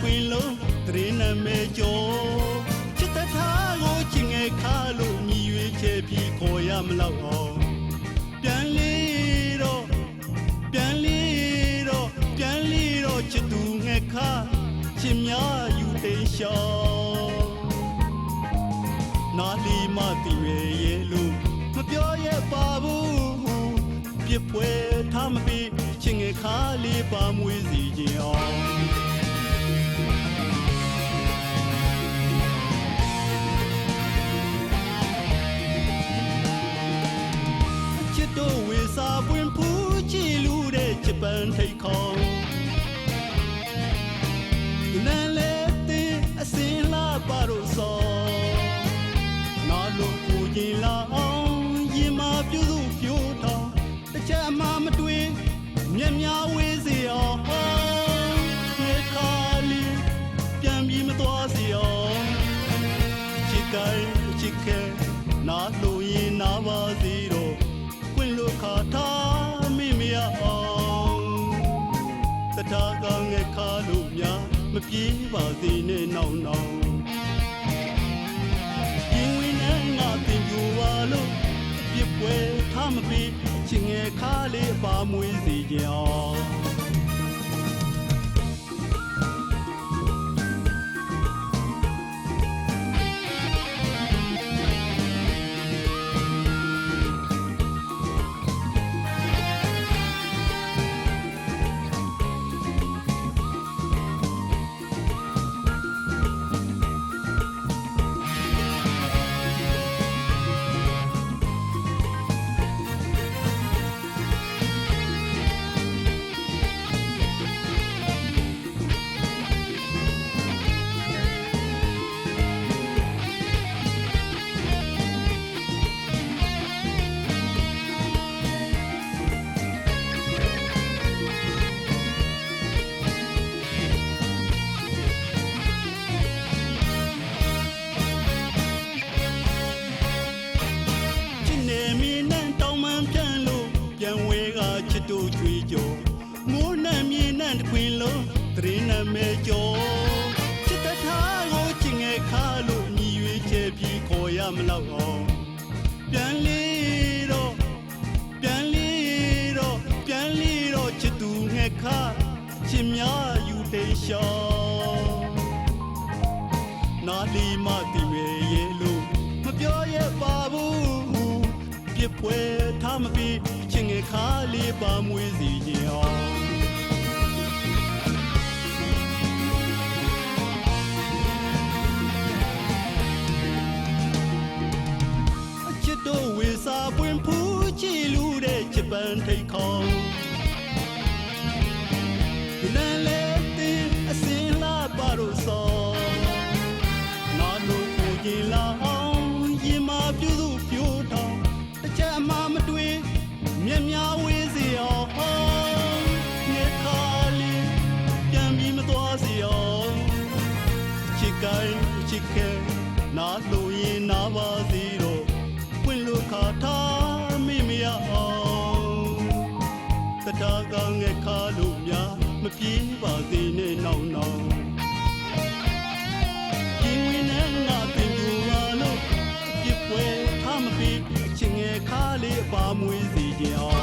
ပွင့်လုံးတရင်နာမဲကျော်ချစ်တထားကိုချင်ငယ်ခါလို့မြည်ရွေးချယ်ပြီးခေါ်ရမလောက်အောင်ပြန်လေးတော့ပြန်လေးတော့ပြန်လေးတော့ချစ်သူငယ်ခါချင်များယူသိမ်းရှောင်းနာလီမတီရဲ့ရဲ့လို့မပြောရပါဘူးပြစ်ပွဲထားမပြီးချင်ငယ်ခါလေးပါမွေးစီခြင်းအောင် တဲ့ချစ်ပန်းထိတ်ခေါင်နန်းလေတင်အစင်လာပါတော့စောနာလို့ကိုရင်လာအောင်ရင်မာပြုစုပြိုးထောင်တစ်ချက်အမှမတွေ့မျက်များဝေးစီအောင်ဒီခါလီပြန်ပြီးမသွားစီ ထာကငယ်ခါလို့များမပြေးပါစေနဲ့နောင်နောင်ရင်ဝင်နဲ့ငါတင်ပြပါလို့အပြစ်ပွဲထားမပြီးချင်ငယ်ခါလေးပါမွေးစီကြအောင် တို့ချွေကြော်မိုးနဲ့မြေနဲ့တစ်ခွင်လုံးတရင်နဲ့မဲကြော်ချစ်တထားကိုချင်ငယ်ခါလို့ညီရွေးချယ်ပြီးခေါ်ရမလောက်အောင်ပြန်လေးတော့ပြန်လေးတော့ပြန်လေးတော့ချစ်သူငယ်ခါချင်များယူတေရှောင်းနာလီမတီရဲ့ရဲ့လို့မပြောရပါဘူးပြစ်ပွဲထားမပြီး ချင်ငယ်ခါလေးပါမွေးစီခြင်းအောင်အချစ်တို့ဝေစာပွင့်ဖူးကြည်လူတဲ့ချစ်ပန်းထိတ်ခေါင်ဒီနန်းလေတင်အစင်လာပါတော့စောနာလို့ကိုကြီးလာ yeah.